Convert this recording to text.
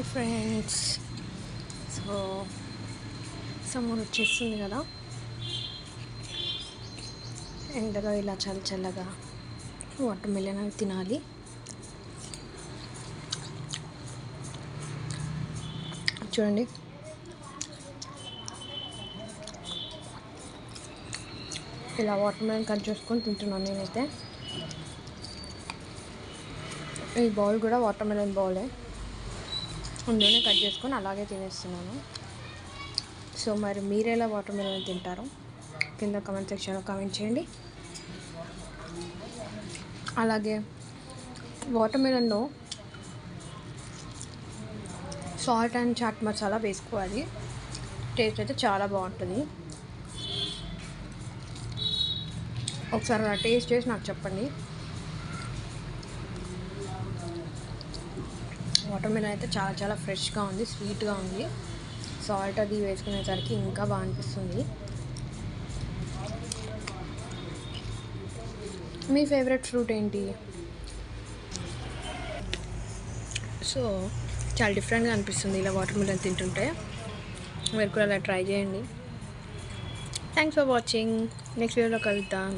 Hi friends. So summer వచ్చేస్తుంది కదా. ఎండగా ఇలా చల్ల చల్లగా వాటర్ మిలన్ అవి తినాలి. చూడండి. ఇలా వాటర్ మిలన్ కట్ చేసుకొని తింటున్నాను నేనైతే. ఈ బౌల్ కూడా వాటర్ మిలన్ బౌలే. అందులోనే కట్ చేసుకొని అలాగే తినేస్తున్నాను. సో మరి మీరు ఎలా వాటర్ మిలన్ తింటారు? కింద కమెంట్ సెక్షన్లో కామెంట్ చేయండి. అలాగే వాటర్ మిలన్లో సాల్ట్ అండ్ చాట్ మసాలా వేసుకోవాలి. టేస్ట్ అయితే చాలా బాగుంటుంది. ఒకసారి అలా టేస్ట్ చేసి నాకు చెప్పండి. వాటర్ మిలన్ అయితే చాలా చాలా ఫ్రెష్గా ఉంది స్వీట్గా ఉంది. సాల్ట్ అది వేసుకునేసరికి ఇంకా బాగా అనిపిస్తుంది. మీ ఫేవరెట్ ఫ్రూట్ ఏంటి? సో చాలా డిఫరెంట్గా అనిపిస్తుంది ఇలా వాటర్ మిలన్ తింటుంటే. మీరు కూడా అలా ట్రై చేయండి. Thanks for watching. నెక్స్ట్ వీడియోలో కలుద్దాం.